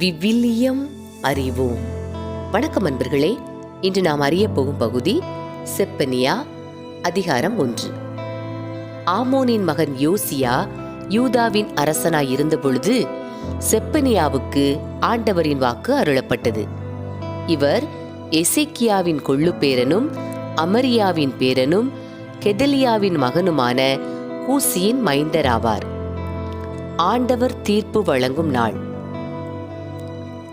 விவிலியம் அறிவோம். வணக்கம் அன்பர்களே இன்று நாம் அறிய போகும் பகுதி செப்பனியா அதிகாரம் ஒன்று. ஆமோனின் மகன் யோசியா யூதாவின் அரசனாய் இருந்தபொழுது செப்பனியாவுக்கு ஆண்டவரின் வாக்கு அருளப்பட்டது. இவர் எசேக்கியாவின் கொள்ளு பேரனும் அமரியாவின் பேரனும் கெதலியாவின் மகனுமான கூசியின் மைந்தராவார். ஆண்டவர் தீர்ப்பு வழங்கும் நாள்.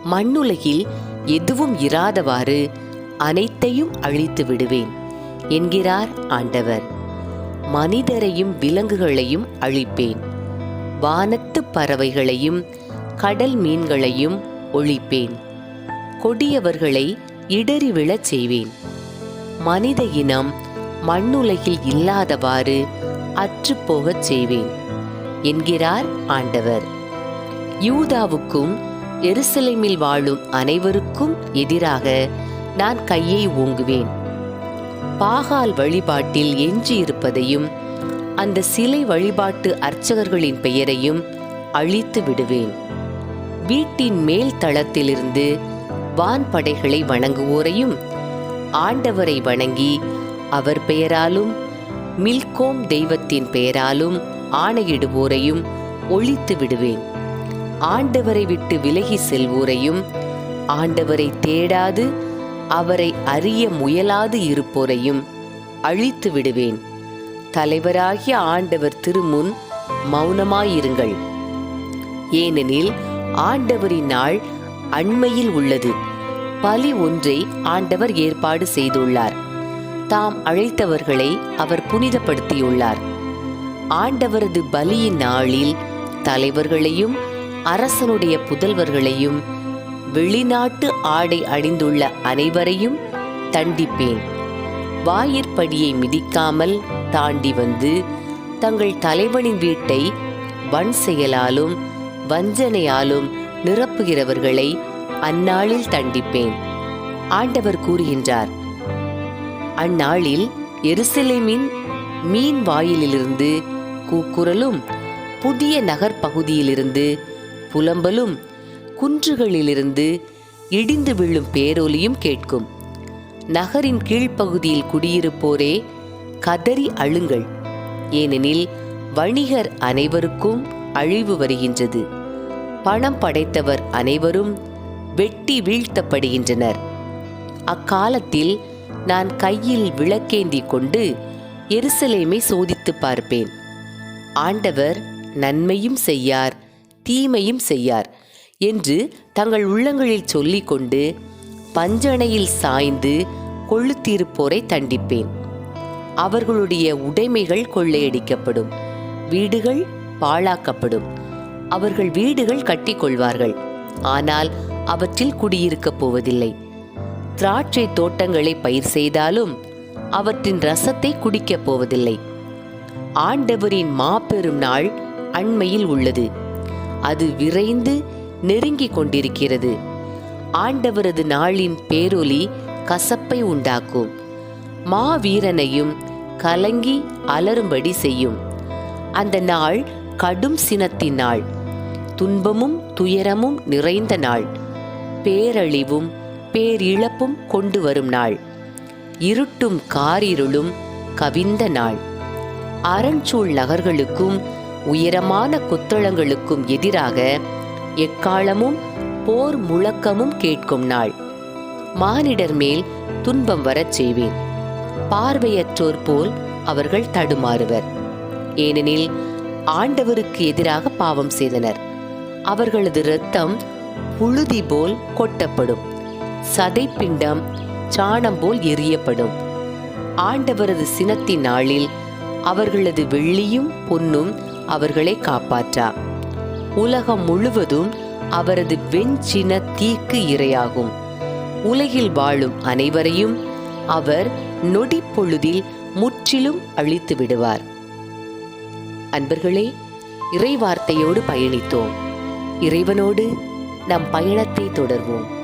மண்ணுலகில் எதுவும் இராதவாறு அனைத்தையும் அழித்து விடுவேன் என்கிறார் ஆண்டவர். மனிதரையும் விலங்குகளையும் அழிப்பேன். வானத்து பறவைகளையும் கடல் மீன்களையும் ஒழிப்பேன். கொடியவர்களை இடறி விழச் செய்வேன். மனித இனம் மண்ணுலகில் இல்லாதவாறு அற்றுப்போகச் செய்வேன் என்கிறார் ஆண்டவர். யூதாவுக்கும் எருசலேமில் வாழும் அனைவருக்கும் எதிராக நான் கையை ஓங்குவேன். பாகால் வழிபாட்டில் எஞ்சியிருப்பதையும் அந்த சிலை வழிபாட்டு அர்ச்சகர்களின் பெயரையும் அழித்து விடுவேன். வீட்டின் மேல் தளத்திலிருந்து வான்படைகளை வணங்குவோரையும் ஆண்டவரை வணங்கி அவர் பெயராலும் மில்கோம் தெய்வத்தின் பெயராலும் ஆணையிடுவோரையும் ஒழித்து விடுவேன். ஆண்டவரை விட்டு விலகி செல்வோரையும் ஆண்டவரை தேடாது அவரை அறிய முயலாது இருப்போரையும் அழித்து விடுவேன். தலைவராகிய ஆண்டவர் திருமுன் மௌனமாயிருங்கள். ஏனெனில் ஆண்டவரின் நாள் அண்மையில் உள்ளது. பலி ஒன்றை ஆண்டவர் ஏற்பாடு செய்துள்ளார். தாம் அழைத்தவர்களை அவர் புனிதப்படுத்தியுள்ளார். ஆண்டவரது பலியின் நாளில் தலைவர்களையும் அரசனுடைய புதல்வர்களையும் வெளிநாட்டு ஆடை அணிந்துள்ள அனைவரையும் தண்டிப்பேன். வாயிற்படியை மிதிக்காமல் தாண்டி வந்து தங்கள் தலைவனின் வீட்டை வன் செயலாலும் வஞ்சனையாலும் நிரப்புகிறவர்களை அந்நாளில் தண்டிப்பேன். ஆண்டவர் கூறுகின்றார் அந்நாளில் எருசலேமின் மீன் வாயிலிலிருந்து கூக்குரலும் புதிய நகர்ப்பகுதியிலிருந்து புலம்பலும் குன்றுகளிலிருந்து இடிந்து விழும் பேரொலியும் கேட்கும். நகரின் கீழ்ப்பகுதியில் குடியிருப்போரே கதறி அழுங்கள். ஏனெனில் வணிகர் அனைவருக்கும் அழிவு வருகின்றது. பணம் படைத்தவர் அனைவரும் வெட்டி வீழ்த்தப்படுகின்றனர். அக்காலத்தில் நான் கையில் விளக்கேந்தி கொண்டு எருசலேமை சோதித்து பார்ப்பேன். ஆண்டவர் நன்மையும் செய்யார். தீமையும் செய்யார் என்று தங்கள் உள்ளங்களில் சொல்லிக்கொண்டு பஞ்சணையில் சாய்ந்து கொளுத்திருப்போரை தண்டிப்பேன். அவர்களுடைய உடைமைகள் கொள்ளையடிக்கப்படும் வீடுகள் பாழாக்கப்படும். அவர்கள் வீடுகள் கட்டிக்கொள்வார்கள் ஆனால் அவற்றில் குடியிருக்கப் போவதில்லை. திராட்சை தோட்டங்களை பயிர் செய்தாலும் அவற்றின் ரசத்தை குடிக்கப் போவதில்லை. ஆண்டவரின் மாபெரும் நாள் அண்மையில் உள்ளது. அது விரைந்து நெருங்கிக் கொண்டிருக்கிறது. ஆண்டவரது நாளின் பேரொலி கசப்பை உண்டாக்கும். மாவீரனையும் கலங்கி அலறும்படி செய்யும். அந்த நாள் கடும் சினத்தின் நாள். துன்பமும் துயரமும் நிறைந்த நாள். பேரழிவும் பேரிழப்பும் கொண்டு வரும் நாள். இருட்டும் காரிருளும் கவிந்த நாள். அரண்சூழ் நகர்களுக்கும் உயரமான குத்தளங்களுக்கும் எதிராக எக்காலமும் போர் முழக்கமும் கேட்கும் நாள். மானிடர் மேல் துன்பம் வரச் செய்வேன். பார்வையற்றோர் போல் அவர்கள் தடுமாறுவர். ஏனெனில் ஆண்டவருக்கு எதிராக பாவம் செய்தனர். அவர்களது இரத்தம் புழுதி போல் கொட்டப்படும். சதைப்பிண்டம் சாணம் போல் எரியப்படும். ஆண்டவரது சினத்தின் நாளில் அவர்களது வெள்ளியும் பொன்னும் அவர்களை காப்பாற்றா. உலகம் முழுவதும் அவரது வெஞ்சின தீக்கு இரையாகும். உலகில் வாழும் அனைவரையும் அவர் நொடி பொழுதில் முற்றிலும் அழித்து விடுவார். அன்பர்களே இறைவார்த்தையோடு பயணித்தோம். இறைவனோடு நம் பயணத்தை தொடர்வோம்.